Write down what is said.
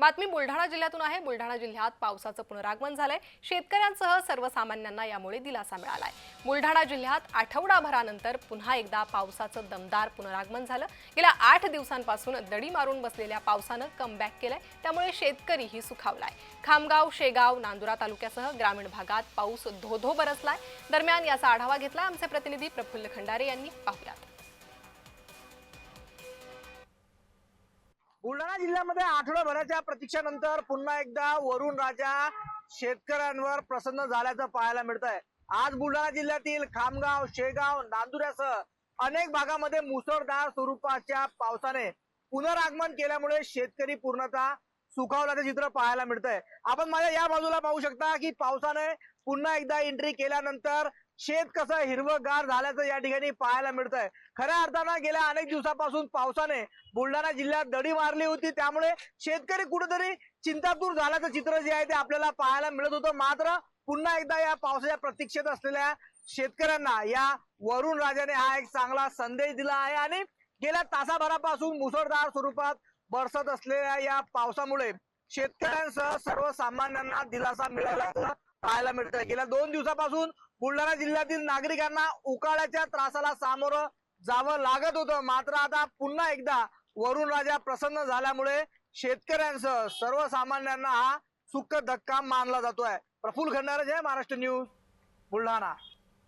बातमी बुलढाणा जिल्ह्यातून आहे. बुलढाणा जिल्ह्यात पावसाचं पुनरागमन झालंय. शेतकऱ्यांसह सर्वसामान्यांना यामुळे दिलासा मिळालाय. बुलढाणा जिल्ह्यात आठवडाभरानंतर पुन्हा एकदा पावसाचं दमदार पुनरागमन झालं. गेल्या आठ दिवसांपासून दडी मारून बसलेल्या पावसानं कमबॅक केलंय. त्यामुळे शेतकरीही सुखावलाय. खामगाव शेगाव नांदुरा तालुक्यासह ग्रामीण भागात पाऊस धोधो बरसलाय. दरम्यान याचा आढावा घेतला आमचे प्रतिनिधी प्रफुल्ल खंडारे यांनी. पाहुयात. बुलढाणा जिल्ह्यामध्ये आठवडाभराच्या प्रतीक्षानंतर पुन्हा एकदा वरुण राजा शेतकऱ्यांवर प्रसन्न झाल्याचं पाहायला मिळत आहे आज बुलढाणा जिल्ह्यातील खामगाव शेगाव नांदुऱ्यासह अनेक भागामध्ये मुसळधार स्वरूपाच्या पावसाने पुनरागमन केल्यामुळे शेतकरी पूर्णतः सुखावल्याचं चित्र पाहायला मिळत आहे आपण माझ्या या बाजूला पाहू शकता की पावसाने पुन्हा एकदा एंट्री केल्यानंतर शेत कसं हिरवगार झाल्याचं या ठिकाणी पाहायला मिळत आहे खऱ्या अर्थानं गेल्या अनेक दिवसापासून पावसाने बुलढाणा जिल्ह्यात दडी मारली होती. त्यामुळे शेतकरी कुठेतरी चिंतातूर झाल्याचं चित्र जे आहे ते आपल्याला पाहायला मिळत होतं. मात्र पुन्हा एकदा या पावसाच्या प्रतीक्षेत असलेल्या शेतकऱ्यांना या वरुण राजाने हा एक चांगला संदेश दिला आहे. आणि गेल्या तासाभरापासून मुसळधार स्वरूपात बरसत असलेल्या या पावसामुळे शेतकऱ्यांसह सर्वसामान्यांना दिलासा मिळाला पाहायला मिळतंय. गेल्या दोन दिवसापासून बुलढाणा जिल्ह्यातील नागरिकांना उकाळ्याच्या त्रासाला सामोरं जावं लागत होतं. मात्र आता पुन्हा एकदा वरुण राजा प्रसन्न झाल्यामुळे शेतकऱ्यांसह सर्वसामान्यांना हा सुख धक्का मानला जातोय. प्रफुल्ल खंडारे जय महाराष्ट्र न्यूज बुलढाणा.